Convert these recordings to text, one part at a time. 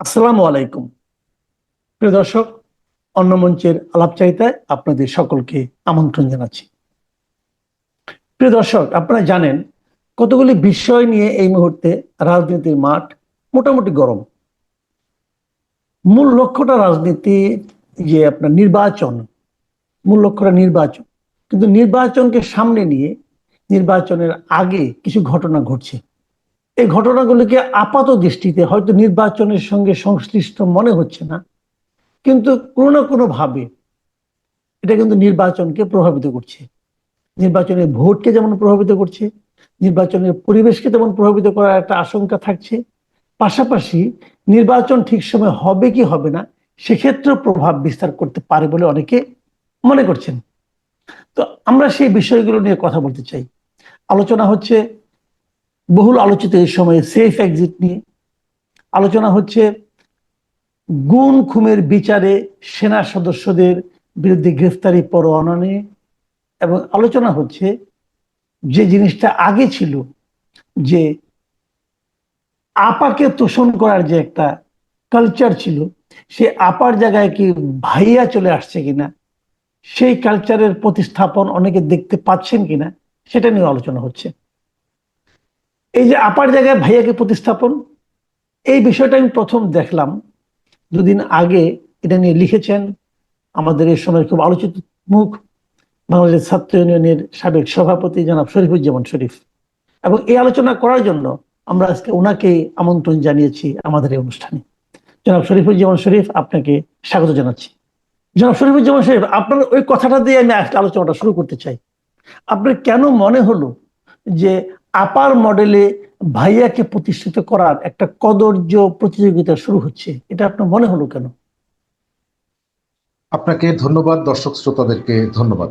আসসালামু আলাইকুম। প্রিয় দর্শক, অন্য মঞ্চের আলাপ আলাপচারিতায় আপনাদের সকলকে আমন্ত্রণ জানাচ্ছি। প্রিয় দর্শক, আপনারা জানেন, কতগুলি বিষয় নিয়ে এই মুহূর্তে রাজনীতির মাঠ মোটামুটি গরম। মূল লক্ষ্যটা রাজনীতি, যে আপনার নির্বাচন, মূল লক্ষ্যটা নির্বাচন। কিন্তু নির্বাচনকে সামনে নিয়ে নির্বাচনের আগে কিছু ঘটনা ঘটছে। এই ঘটনাগুলিকে আপাত দৃষ্টিতে হয়তো নির্বাচনের সঙ্গে সংশ্লিষ্ট মনে হচ্ছে না, কিন্তু কোনো না কোনো ভাবে এটা কিন্তু নির্বাচনকে প্রভাবিত করছে। নির্বাচনের ভোটকে যেমন প্রভাবিত করছে, নির্বাচনের পরিবেশকে তেমন প্রভাবিত করার একটা আশঙ্কা থাকছে। পাশাপাশি নির্বাচন ঠিক সময় হবে কি হবে না, সেক্ষেত্রেও প্রভাব বিস্তার করতে পারে বলে অনেকে মনে করছেন। তো আমরা সেই বিষয়গুলো নিয়ে কথা বলতে চাই। আলোচনা হচ্ছে বহুল আলোচিত এই সময়ে সেফ এক্সিট নিয়ে। আলোচনা হচ্ছে গুণ খুমের বিচারে সেনা সদস্যদের বিরুদ্ধে গ্রেফতারি পরোয়ানা নিয়ে এবং আলোচনা হচ্ছে যে জিনিসটা আগে ছিল যে আপাকে তোষণ করার যে একটা কালচার ছিল, সে আপার জায়গায় কি ভাইয়া চলে আসছে কিনা, সেই কালচারের প্রতিস্থাপন অনেকে দেখতে পাচ্ছেন কিনা, সেটা নিয়ে আলোচনা হচ্ছে। এই যে আপার জায়গায় ভাইয়াকে প্রতিস্থাপন, এই বিষয়টা আমি প্রথম দেখলাম দুদিন আগে। এটা নিয়ে লিখেছেন আমাদের এই সময় খুব আলোচিত মুখ, বাংলাদেশ ছাত্র ইউনিয়নের সাবেক সভাপতি জনাব শরীফুজ্জামান শরীফ। এবং এই আলোচনা করার জন্য আমরা আজকে ওনাকে আমন্ত্রণ জানিয়েছি আমাদের এই অনুষ্ঠানে। জনাব শরীফুজ্জামান শরীফ, আপনাকে স্বাগত জানাচ্ছি। জনাব শরীফুজ্জামান শরীফ, আপনার ওই কথাটা দিয়ে আমি আজকে আলোচনাটা শুরু করতে চাই। আপনার কেন মনে হলো যে আপার মডেলে ভাইয়াকে প্রতিষ্ঠিত করার একটা কদর্য প্রতিযোগিতা শুরু হচ্ছে। এটা আপনার মনে হলো কেন? আপনাকে ধন্যবাদ, দর্শক শ্রোতাদেরকে ধন্যবাদ।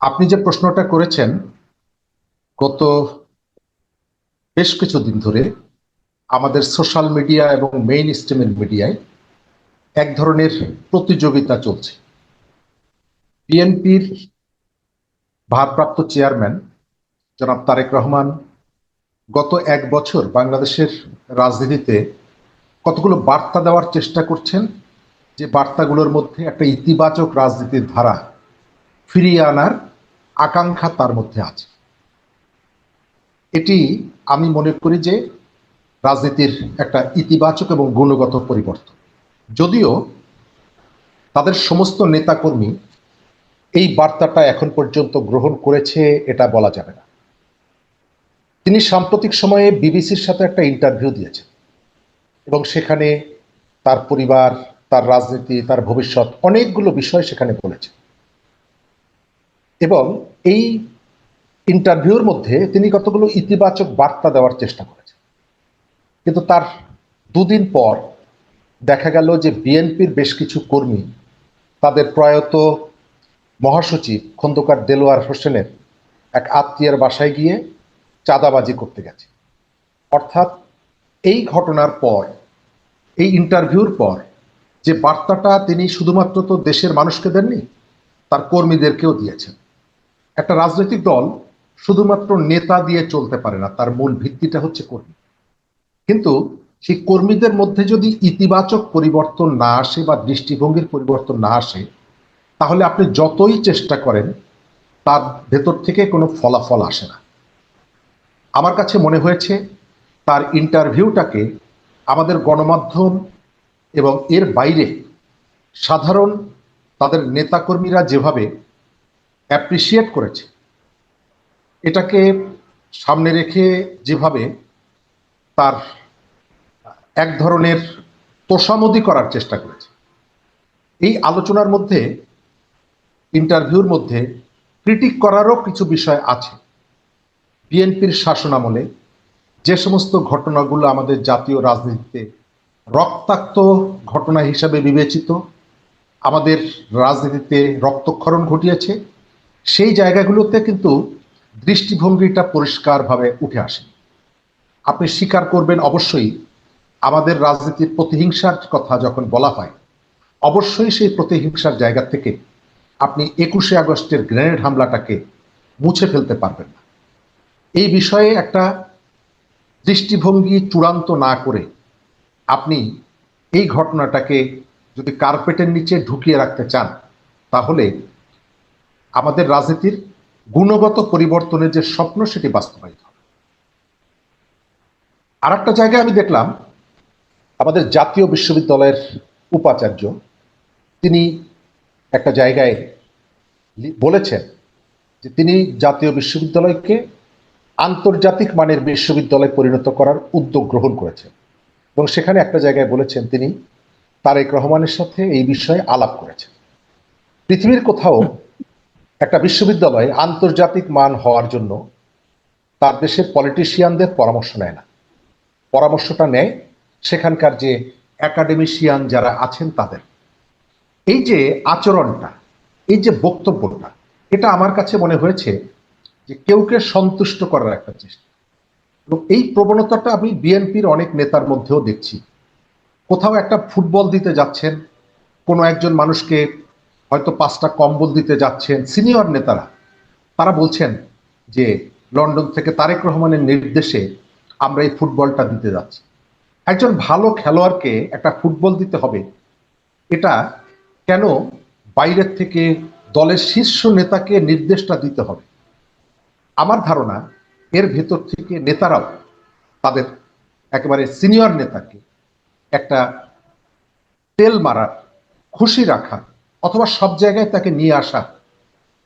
আপনি যে প্রশ্নটা করেছেন, গত বেশ কিছুদিন ধরে আমাদের সোশ্যাল মিডিয়া এবং মেইন স্ট্রিমের মিডিয়ায় এক ধরনের প্রতিযোগিতা চলছে। বিএনপির ভারপ্রাপ্ত চেয়ারম্যান জনাব তারেক রহমান, গত এক বছর বাংলাদেশের রাজনীতিতে কতগুলো বার্তা দেওয়ার চেষ্টা করছেন যে বার্তাগুলোর মধ্যে একটা ইতিবাচক রাজনীতির ধারা ফিরিয়ে আনার আকাঙ্ক্ষা তার মধ্যে আছে। এটি আমি মনে করি যে রাজনীতির একটা ইতিবাচক এবং গুণগত পরিবর্তন। যদিও তাদের সমস্ত নেতাকর্মী এই বার্তাটা এখন পর্যন্ত গ্রহণ করেছে, এটা বলা যাবে না। তিনি সাম্প্রতিক সময়ে বিবিসির সাথে একটা ইন্টারভিউ দিয়েছেন। এবং সেখানে তার পরিবার, তার রাজনীতি, তার ভবিষ্যৎ অনেকগুলো বিষয় সেখানে বলেছেন। এবং এই ইন্টারভিউর মধ্যে তিনি কতগুলো ইতিবাচক বার্তা দেওয়ার চেষ্টা করেছেন। কিন্তু তার দুদিন পর দেখা গেল যে বিএনপির বেশ কিছু কর্মী, তাদের প্রয়াত মহাসচিব খন্দকার দেলোয়ার হোসেনের এক আত্মীয়ের বাসায় গিয়ে চাঁদাবাজি করতে গেছে। অর্থাৎ এই ঘটনার পর, এই ইন্টারভিউর পর যে বার্তাটা তিনি শুধুমাত্র তো দেশের মানুষকে দেননি, তার কর্মীদেরকেও দিয়েছেন। একটা রাজনৈতিক দল শুধুমাত্র নেতা দিয়ে চলতে পারে না, তার মূল ভিত্তিটা হচ্ছে কর্মী। কিন্তু সেই কর্মীদের মধ্যে যদি ইতিবাচক পরিবর্তন না আসে বা দৃষ্টিভঙ্গির পরিবর্তন না আসে, তাহলে আপনি যতই চেষ্টা করেন, তার ভেতর থেকে কোনো ফলাফল আসে না। আমার কাছে মনে হয়েছে তার ইন্টারভিউটাকে আমাদের গণমাধ্যম এবং এর বাইরে সাধারণ তাদের নেতাকর্মীরা যেভাবে অ্যাপ্রিসিয়েট করেছে, এটাকে সামনে রেখে যেভাবে তার এক ধরনের তোষামদি করার চেষ্টা করেছে। এই আলোচনার মধ্যে ইন্টারভিউর মধ্যে ক্রিটিক করারও কিছু বিষয় আছে। বিএনপির শাসনামলে যে সমস্ত ঘটনাগুলো আমাদের জাতীয় রাজনীতিতে রক্তাক্ত ঘটনা হিসাবে বিবেচিত, আমাদের রাজনীতিতে রক্তক্ষরণ ঘটিয়েছে, সেই জায়গাগুলোতে কিন্তু দৃষ্টিভঙ্গিটা পরিষ্কারভাবে উঠে আসে। আপনি স্বীকার করবেন অবশ্যই, আমাদের রাজনীতির প্রতিহিংসার কথা যখন বলা হয়, অবশ্যই সেই প্রতিহিংসার জায়গা থেকে আপনি একুশে আগস্টের গ্রেনেড হামলাটাকে মুছে ফেলতে পারবেন না। এই বিষয়ে একটা দৃষ্টিভঙ্গি চূড়ান্ত না করে আপনি এই ঘটনাটাকে যদি কার্পেটের নিচে ঢুকিয়ে রাখতে চান, তাহলে আমাদের রাজনীতির গুণগত পরিবর্তনের যে স্বপ্ন সেটি বাস্তবায়িত হবে। আর একটা জায়গায় আমি দেখলাম, আমাদের জাতীয় বিশ্ববিদ্যালয়ের উপাচার্য, তিনি একটা জায়গায় বলেছেন যে তিনি জাতীয় বিশ্ববিদ্যালয়কে আন্তর্জাতিক মানের বিশ্ববিদ্যালয় পরিণত করার উদ্যোগ গ্রহণ করেছেন। এবং সেখানে একটা জায়গায় বলেছেন তিনি, তারেক রহমানের সাথে এই বিষয়ে আলাপ করেছেন। পৃথিবীর কোথাও একটা বিশ্ববিদ্যালয় আন্তর্জাতিক মান হওয়ার জন্য তার দেশের পলিটিশিয়ানদের পরামর্শ নেয় না। পরামর্শটা নেয় সেখানকার যে একাডেমিশিয়ান যারা আছেন তাদের। এই যে আচরণটা, এই যে বক্তব্যটা, এটা আমার কাছে মনে হয়েছে যে কেউকে সন্তুষ্ট করার একটা চেষ্টা। এবং এই প্রবণতাটা আমি বিএনপির অনেক নেতার মধ্যেও দেখছি। কোথাও একটা ফুটবল দিতে যাচ্ছেন, কোনো একজন মানুষকে হয়তো পাঁচটা কম্বল দিতে যাচ্ছেন, সিনিয়র নেতারা, তারা বলছেন যে লন্ডন থেকে তারেক রহমানের নির্দেশে আমরা এই ফুটবলটা দিতে যাচ্ছি। একজন ভালো খেলোয়াড়কে একটা ফুটবল দিতে হবে, এটা কেন বাইরের থেকে দলের শীর্ষ নেতাকে নির্দেশটা দিতে হবে? আমার ধারণা এর ভেতর থেকে নেতারাও তাদের একেবারে সিনিয়র নেতাকে একটা তেল মারার খুশি রাখা অথবা সব জায়গায় তাকে নিয়ে আসা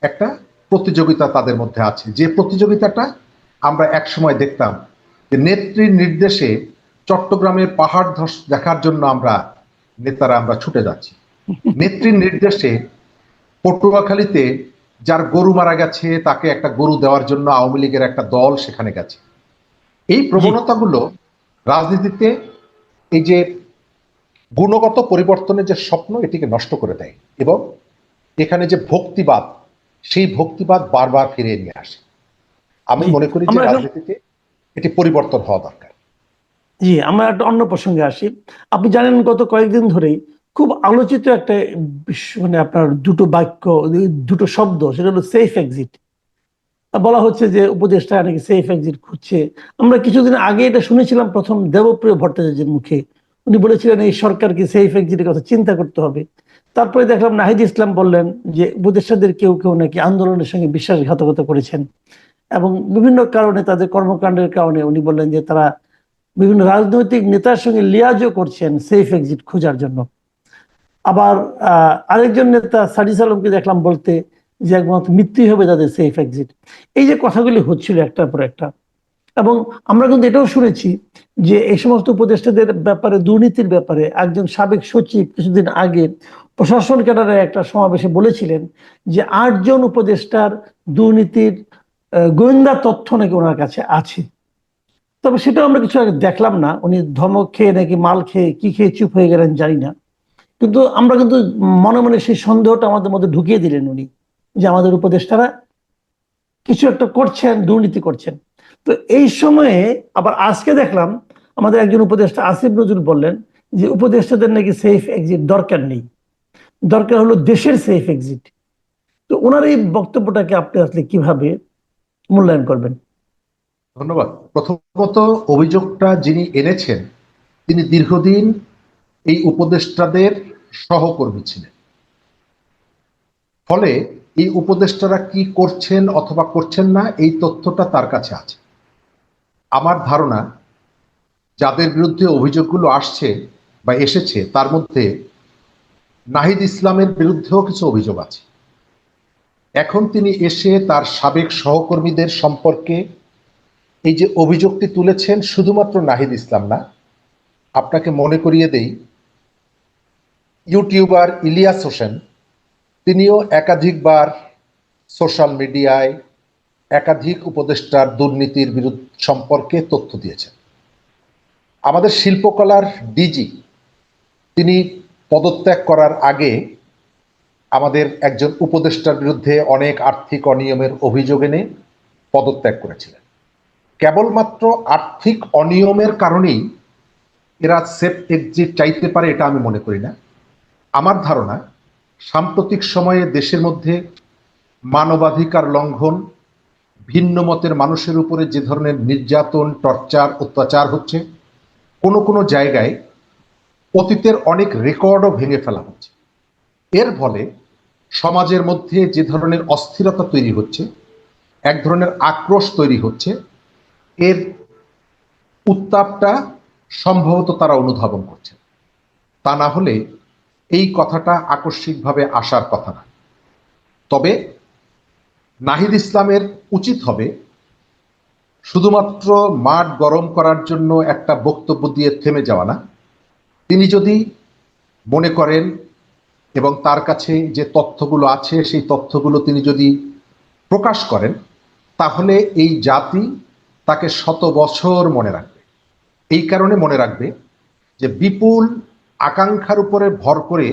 একটা প্রতিযোগিতা তাদের মধ্যে আছে। যে প্রতিযোগিতাটা আমরা একসময় দেখতাম যে নেত্রীর নির্দেশে চট্টগ্রামের পাহাড় ধস দেখার জন্য আমরা, নেতারা আমরা ছুটে যাচ্ছি। নেত্রীর নির্দেশে পটুয়াখালীতে যার গরু মারা গেছে তাকে একটা গরু দেওয়ার জন্য আওয়ামী লীগের একটা দল সেখানে গেছে। এই প্রবণতাগুলো রাজনীতিতে এই যে গুণগত পরিবর্তনের যে স্বপ্ন এটিকে নষ্ট করে দেয় এবং এখানে যে ভক্তিবাদ সেই ভক্তিবাদ বারবার ফিরিয়ে নিয়ে আসে। আমি মনে করি যে রাজনীতিতে এটি পরিবর্তন হওয়া দরকার। জি আমরা একটা অন্য প্রসঙ্গে আসি। আপনি জানেন গত কয়েকদিন ধরেই খুব আলোচিত একটা মানে আপনার দুটো বাক্য, দুটো শব্দ, সেটা হলো সেফ এক্সিট বলা হচ্ছে যে উপদেষ্টা নাকি সেফ এক্সিট খুঁজছে। আমরা কিছুদিন আগে এটা শুনেছিলাম প্রথম দেবপ্রিয় ভট্টাচার্যের মুখে। উনি বলেছিলেন, এই সরকারকে সেফ এক্সিটের কথা চিন্তা করতে হবে। তারপরে দেখলাম নাহিদ ইসলাম বললেন যে, উপদেষ্টাদের কেউ কেউ নাকি আন্দোলনের সঙ্গে বিশ্বাসঘাতকতা করেছেন। এবং বিভিন্ন কারণে, তাদের কর্মকাণ্ডের কারণে উনি বললেন যে, তারা বিভিন্ন রাজনৈতিক নেতার সঙ্গে লিয়াজও করছেন সেফ এক্সিট খোঁজার জন্য। আবার আরেকজন নেতা সাডিস আলমকে দেখলাম বলতে যে একমাত্র মৃত্যুই হবে তাদের সেফ এক্সিট এই যে কথাগুলি হচ্ছিল একটার পর একটা, এবং আমরা কিন্তু এটাও শুনেছি যে এই সমস্ত উপদেষ্টাদের ব্যাপারে, দুর্নীতির ব্যাপারে একজন সাবেক সচিব কিছুদিন আগে প্রশাসন ক্যাডারে একটা সমাবেশে বলেছিলেন যে আটজন উপদেষ্টার দুর্নীতির গোয়েন্দা তথ্য নাকি ওনার কাছে আছে। তবে সেটা আমরা কিছু আগে দেখলাম না, উনি ধমক খেয়ে নাকি মাল খেয়ে কি খেয়ে চুপ হয়ে গেলেন জানি না। কিন্তু আমরা কিন্তু মনে মনে সেই সন্দেহটা আমাদের মধ্যে ঢুকিয়ে দিলেন উনি, যে আমাদের উপদেষ্টারা কিছু একটা করছেন, দুর্নীতি করছেন। তো এই সময়ে আবার আজকে দেখলাম আমাদের একজন উপদেষ্টা আসিফ নজরুল বললেন যে উপদেষ্টাদের নাকি সেফ এক্সিট দরকার নেই। দরকার হলো দেশের সেফ এক্সিট তো ওনার এই বক্তব্যটাকে আপনি আসলে কীভাবে মূল্যায়ন করবেন? ধন্যবাদ। প্রথমত অভিযোগটা যিনি এনেছেন, তিনি দীর্ঘদিন এই উপদেষ্টাদের সহকর্মী ছিলেন ফলে এই উপদেষ্টারা কি করছেন অথবা করছেন না, এই তথ্যটা তার কাছে আছে। আমার ধারণা, যাদের বিরুদ্ধে অভিযোগগুলো আসছে বা এসেছে, তার মধ্যে নাহিদ ইসলামের বিরুদ্ধেও কিছু অভিযোগ আছে। এখন তিনি এসে তার সাবেক সহকর্মীদের সম্পর্কে এই যে অভিযোগটি তুলেছেন, শুধুমাত্র নাহিদ ইসলাম না, আপনাকে মনে করিয়ে দেই ইউটিউবার ইলিয়াস হোসেন, তিনিও একাধিকবার সোশ্যাল মিডিয়ায় একাধিক উপদেষ্টার দুর্নীতির বিরুদ্ধ সম্পর্কে তথ্য দিয়েছেন। আমাদের শিল্পকলার ডিজি তিনি পদত্যাগ করার আগে আমাদের একজন উপদেষ্টার বিরুদ্ধে অনেক আর্থিক অনিয়মের অভিযোগ এনে পদত্যাগ করেছিলেন। কেবলমাত্র আর্থিক অনিয়মের কারণেই এরা সেফ এক্সিট চাইতে পারে এটা আমি মনে করি না। আমার ধারণা, সাম্প্রতিক সময়ে দেশের মধ্যে মানবাধিকার লঙ্ঘন, ভিন্ন মতের মানুষের উপরে যে ধরনের নির্যাতন, টর্চার, অত্যাচার হচ্ছে, কোনো কোনো জায়গায় অতীতের অনেক রেকর্ডও ভেঙে ফেলা হচ্ছে। এর ফলে সমাজের মধ্যে যে ধরনের অস্থিরতা তৈরি হচ্ছে, এক ধরনের আক্রোশ তৈরি হচ্ছে, এর উত্তাপটা সম্ভবত তারা অনুধাবন করছে। তা না হলে এই কথাটা আকস্মিকভাবে আসার কথা না। তবে নাহিদ ইসলামের উচিত হবে শুধুমাত্র মাঠ গরম করার জন্য একটা বক্তব্য দিয়ে থেমে যাওয়া না। তিনি যদি মনে করেন এবং তার কাছে যে তথ্যগুলো আছে, সেই তথ্যগুলো তিনি যদি প্রকাশ করেন, তাহলে এই জাতি তাকে শত বছর মনে রাখবে। এই কারণে মনে রাখবে যে বিপুল আকাঙ্ক্ষার উপরে ভর করে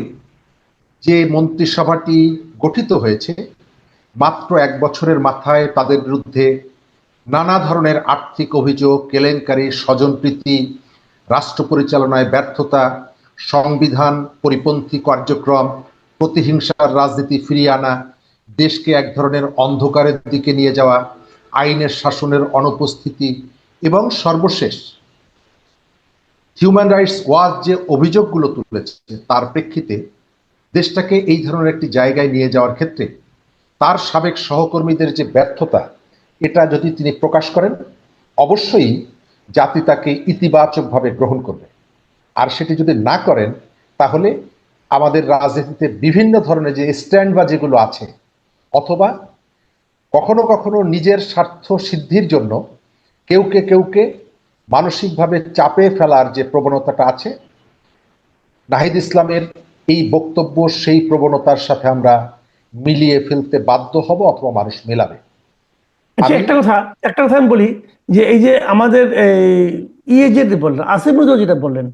যে মন্ত্রিসভাটি গঠিত হয়েছে, মাত্র এক বছরের মাথায় তাদের বিরুদ্ধে নানা ধরনের আর্থিক অভিযোগ, কেলেঙ্কারি, স্বজনপ্রীতি, রাষ্ট্র পরিচালনায় ব্যর্থতা, সংবিধান, পরিপন্থী কার্যক্রম, প্রতিহিংসার রাজনীতি ফিরিয়ে আনা, দেশকে এক ধরনের অন্ধকারের দিকে নিয়ে যাওয়া, আইনের শাসনের অনুপস্থিতি এবং সর্বশেষ হিউম্যান রাইটস ওয়াচ যে অভিযোগগুলো তুলেছে, তার প্রেক্ষিতে দেশটাকে এই ধরনের একটি জায়গায় নিয়ে যাওয়ার ক্ষেত্রে তার সাবেক সহকর্মীদের যে ব্যর্থতা, এটা যদি তিনি প্রকাশ করেন, অবশ্যই জাতি তাকে ইতিবাচকভাবে গ্রহণ করবে। আর সেটি যদি না করেন, তাহলে আমাদের রাজনীতিতে বিভিন্ন ধরনের যে স্ট্যান্ড বা যেগুলো আছে, অথবা কখনো কখনো নিজের স্বার্থ সিদ্ধির জন্য কেউকে কেউকে মানসিকভাবে চাপে ফেলার যে প্রবণতাটা আছে নাহিদ ইসলামের এই বক্তব্য সেই প্রবণতার সাথে আমরা মিলিয়ে ফেলতে বাধ্য হব অথবা মানুষ মেলাবে। আচ্ছা একটা কথা একটা কথা আমি বলি যে এই যে আমাদের এই, ইয়ে যেটা বললেন আসিফুদ্দৌ যেটা বললেন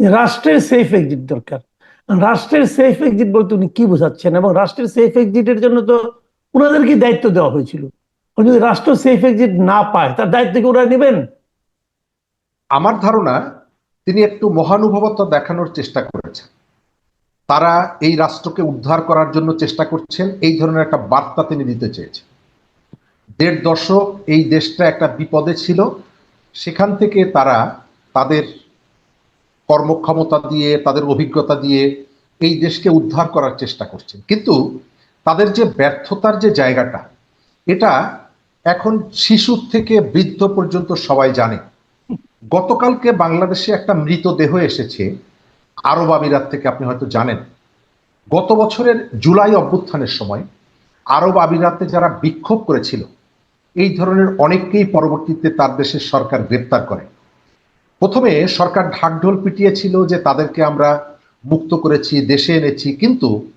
যে রাষ্ট্রের সেফ এক্সিট দরকার। রাষ্ট্রের সেফ এক্সিট বলতে উনি কি বোঝাচ্ছেন এবং রাষ্ট্রের সেফ এক্সিটের জন্য তো ওনাদেরকে দায়িত্ব দেওয়া হয়েছিল। যদি রাষ্ট্র সেফ এক্সিট না পায় তার দায়িত্ব কি ওরা নেবেন? আমার ধারণা তিনি একটু মহানুভবতা দেখানোর চেষ্টা করেছেন। তারা এই রাষ্ট্রকে উদ্ধার করার জন্য চেষ্টা করছেন, এই ধরনের একটা বার্তা তিনি দিতে চেয়েছেন। দেড় দশক এই দেশটা একটা বিপদে ছিল, সেখান থেকে তারা তাদের কর্মক্ষমতা দিয়ে, তাদের অভিজ্ঞতা দিয়ে এই দেশকে উদ্ধার করার চেষ্টা করছেন। কিন্তু তাদের যে ব্যর্থতার যে জায়গাটা, এটা এখন শিশু থেকে বৃদ্ধ পর্যন্ত সবাই জানে। গতকালকে বাংলাদেশে একটা মৃতদেহ এসেছে। আরব আমিরাত থেকে আপনি হয়তো জানেন। গত বছরের জুলাই অভ্যুত্থানের সময় আরব আমিরাতে যারা বিক্ষোভ করেছিল, এই ধরনের অনেককেই পরবর্তীতে তার দেশের সরকার গ্রেপ্তার করে। প্রথমে সরকার ঢাকঢোল পিটিয়েছিল যে তাদেরকে আমরা মুক্ত করেছি, দেশে এনেছি, কিন্তু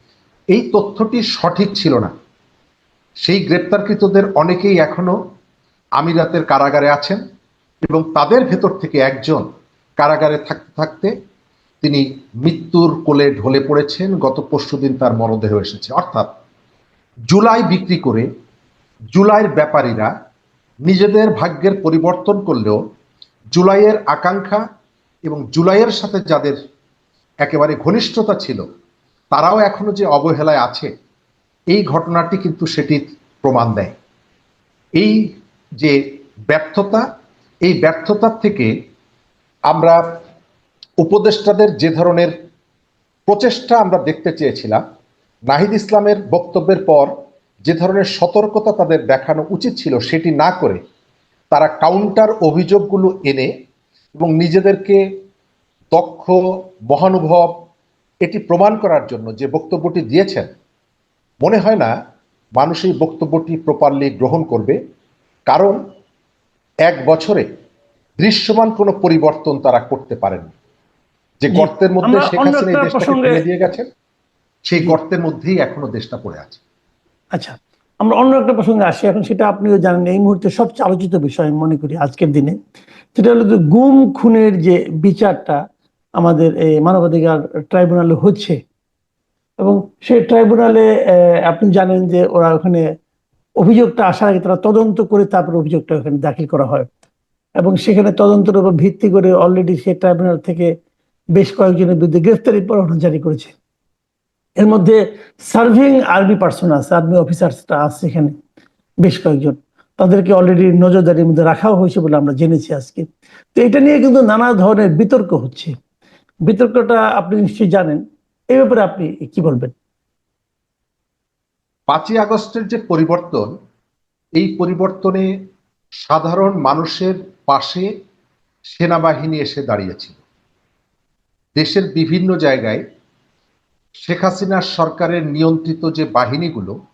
এই তথ্যটি সঠিক ছিল না। সেই গ্রেপ্তারকৃতদের অনেকেই এখনও আমিরাতের কারাগারে আছেন। এবং তাদের ভেতর থেকে একজন কারাগারে থাকতে থাকতে তিনি মৃত্যুর কোলে ঢলে পড়েছেন। গত পরশুদিন তার মরদেহ এসেছে। অর্থাৎ জুলাই বিক্রি করে জুলাইয়ের ব্যাপারীরা নিজেদের ভাগ্যের পরিবর্তন করলেও জুলাইয়ের আকাঙ্ক্ষা এবং জুলাইয়ের সাথে যাদের একেবারে ঘনিষ্ঠতা ছিল, তারাও এখনও যে অবহেলায় আছে, এই ঘটনাটি কিন্তু সেটির প্রমাণ দেয়। এই যে ব্যর্থতা এই ব্যর্থতার থেকে আমরা উপদেষ্টাদের যে ধরনের প্রচেষ্টা আমরা দেখতে চেয়েছিলাম, নাহিদ ইসলামের বক্তব্যের পর যে ধরনের সতর্কতা তাদের দেখানো উচিত ছিল সেটি না করে তারা কাউন্টার অভিযোগগুলো এনে এবং নিজেদেরকে দক্ষ, মহানুভব, এটি প্রমাণ করার জন্য যে বক্তব্যটি দিয়েছেন, মনে হয় না মানুষ এই বক্তব্যটি প্রপারলি গ্রহণ করবে। কারণ এক বছরে দৃশ্যমান কোনো পরিবর্তন তারা করতে পারেননি। যে গর্তের মধ্যে শেখ হাসিনা এই দেশটাকে ফেলে দিয়ে গেছেন সেই গর্তের মধ্যেই এখনও দেশটা পড়ে আছে। আচ্ছা আমরা অন্য একটা প্রসঙ্গে আসি। এখন সেটা আপনিও জানেন এই মুহূর্তে সবচেয়ে আলোচিত বিষয় আমি মনে করি আজকের দিনে সেটা হলো যে গুম খুনের যে বিচারটা আমাদের এই মানবাধিকার ট্রাইব্যুনালে হচ্ছে। এবং সেই ট্রাইব্যুনালে আহ, আপনি জানেন যে ওরা ওখানে অভিযোগটা আসার আগে তারা তদন্ত করে তারপর অভিযোগটা ওখানে দাখিল করা হয়। এবং সেখানে তদন্তের উপর ভিত্তি করে অলরেডি সে ট্রাইব্যুনাল থেকে বেশ কয়েকজনের বিরুদ্ধে গ্রেফতারি পরোয়ানা জারি করেছে। এর মধ্যে সার্ভিং আর্মি পার্সন আছে আর্মি অফিসার্সটা আছে এখানে, বেশ কয়েকজন। তাদেরকে অলরেডি নজরদারির মধ্যে রাখাও হয়েছে বলে আমরা জেনেছি আজকে। তো এটা নিয়ে কিন্তু নানা ধরনের বিতর্ক হচ্ছে। বিতর্কটা আপনি নিশ্চয়ই জানেন। এই ব্যাপারে আপনি কি বলবেন? পাঁচই আগস্টের যে পরিবর্তন, এই পরিবর্তনে সাধারণ মানুষের পাশে সেনাবাহিনী এসে দাঁড়িয়েছিল। দেশের বিভিন্ন জায়গায় শেখ হাসিনার সরকারের নিয়ন্ত্রিত যে বাহিনীগুলো,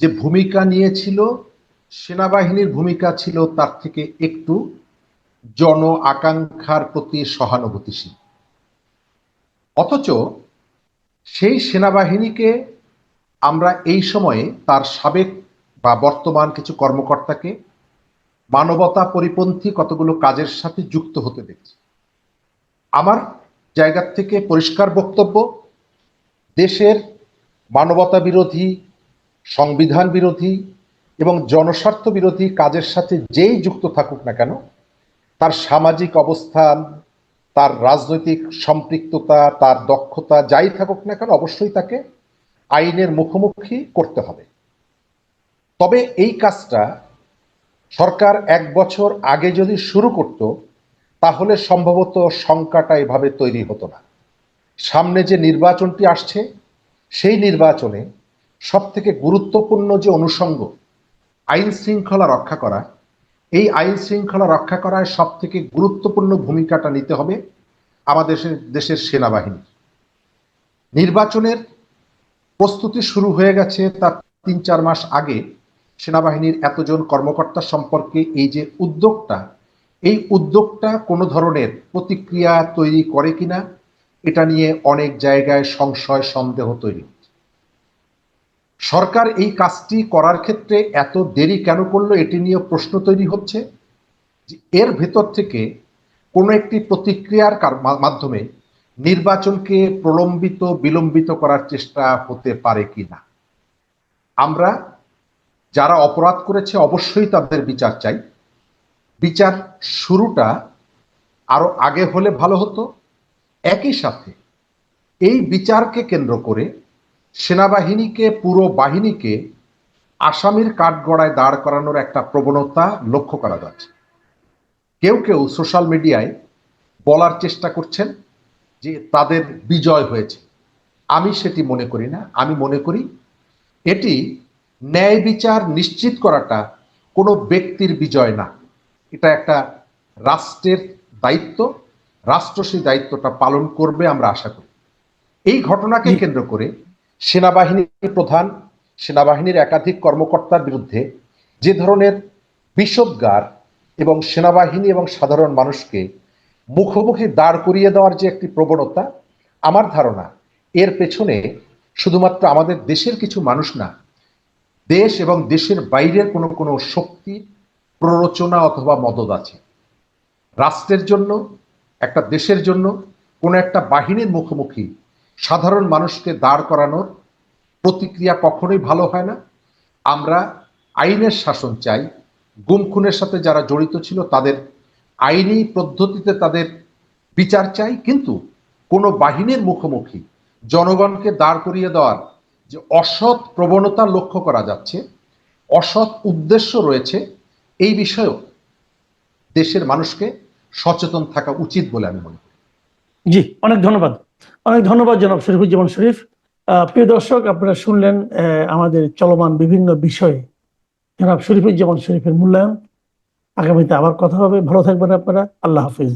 যে ভূমিকা নিয়েছিল, সেনাবাহিনীর ভূমিকা ছিল তার থেকে একটু জন আকাঙ্ক্ষার প্রতি সহানুভূতিশীল। অথচ সেই সেনাবাহিনীকে আমরা এই সময়ে তার সাবেক বা বর্তমান কিছু কর্মকর্তাকে মানবতা পরিপন্থী কতগুলো কাজের সাথে যুক্ত হতে দেখছি। আমার জায়গার থেকে পরিষ্কার বক্তব্য, দেশের মানবতা বিরোধী, সংবিধান বিরোধী এবং জনস্বার্থ বিরোধী কাজের সাথে যেই যুক্ত থাকুক না কেন, তার সামাজিক অবস্থান, তার রাজনৈতিক সম্পৃক্ততা, তার দক্ষতা যাই থাকুক না কেন, অবশ্যই তাকে আইনের মুখোমুখি করতে হবে। তবে এই কাজটা সরকার এক বছর আগে যদি শুরু করত, তাহলে সম্ভবত শঙ্কাটা এভাবে তৈরি হতো না। সামনে যে নির্বাচনটি আসছে, সেই নির্বাচনে সব থেকে গুরুত্বপূর্ণ যে অনুষঙ্গ, আইন শৃঙ্খলা রক্ষা করা, এই আইন শৃঙ্খলা রক্ষা করায় সব থেকে গুরুত্বপূর্ণ ভূমিকাটা নিতে হবে আমাদের দেশের সেনাবাহিনী নির্বাচনের প্রস্তুতি শুরু হয়ে গেছে তার তিন চার মাস আগে। সেনাবাহিনীর এতজন কর্মকর্তা সম্পর্কে এই যে উদ্যোগটা, এই উদ্যোগটা কোনো ধরনের প্রতিক্রিয়া তৈরি করে কিনা, এটা নিয়ে অনেক জায়গায় সংশয়, সন্দেহ তৈরি। সরকার এই কাজটি করার ক্ষেত্রে এত দেরি কেন করল এটি নিয়ে প্রশ্ন তৈরি হচ্ছে এর ভেতর থেকে কোনো একটি প্রতিক্রিয়ার কার- মাধ্যমে নির্বাচনকে প্রলম্বিত, বিলম্বিত করার চেষ্টা হতে পারে কিনা আমরা যারা অপরাধ করেছে অবশ্যই তাদের বিচার চাই। বিচার শুরুটা আরও আগে হলে ভালো হতো। একই সাথে এই বিচারকে কেন্দ্র করে সেনাবাহিনীকে, পুরো বাহিনীকে আসামির কাঠগড়ায় দাঁড় করানোর একটা প্রবণতা লক্ষ্য করা যাচ্ছে। কেউ কেউ সোশ্যাল মিডিয়ায় বলার চেষ্টা করছেন। যে তাদের বিজয় হয়েছে। আমি সেটি মনে করি না আমি মনে করি এটি ন্যায় বিচার নিশ্চিত করাটা কোনো ব্যক্তির বিজয় না। এটা একটা রাষ্ট্রের দায়িত্ব রাষ্ট্র সেই দায়িত্বটা পালন করবে আমরা আশা করি। এই ঘটনাকে কেন্দ্র করে সেনাবাহিনীর প্রধান সেনাবাহিনীর একাধিক কর্মকর্তার বিরুদ্ধে যে ধরনের বিষোদ্গার এবং সেনাবাহিনী এবং সাধারণ মানুষকে মুখোমুখি দাঁড় করিয়ে দেওয়ার যে একটি প্রবণতা, আমার ধারণা এর পেছনে শুধুমাত্র আমাদের দেশের কিছু মানুষ না, দেশ এবং দেশের বাইরের কোনো কোনো শক্তি, প্ররোচনা অথবা মদত আছে। রাষ্ট্রের জন্য, একটা দেশের জন্য, কোনো একটা বাহিনীর মুখোমুখি সাধারণ মানুষকে দাঁড় করানোর প্রতিক্রিয়া কখনোই ভালো হয় না। আমরা আইনের শাসন চাই গুম খুনের সাথে যারা জড়িত ছিল তাদের আইনি পদ্ধতিতে তাদের বিচার চাই, কিন্তু কোনো বাহিনীর মুখোমুখি জনগণকে দাঁড় করিয়ে দেওয়ার যে অসৎ প্রবণতা লক্ষ্য করা যাচ্ছে, অসৎ উদ্দেশ্য রয়েছে, এই বিষয়েও দেশের মানুষকে সচেতন থাকা উচিত বলে আমি মনে করি। জি, অনেক ধন্যবাদ। অনেক ধন্যবাদ জনাব শরীফুজ্জামান শরীফ। প্রিয় দর্শক, আপনারা শুনলেন আমাদের চলমান বিভিন্ন বিষয়ে জনাব শরীফুজ্জামান শরীফের মূল্যায়ন। আগামীতে আবার কথা হবে। ভালো থাকবেন আপনারা। আল্লাহ হাফিজ।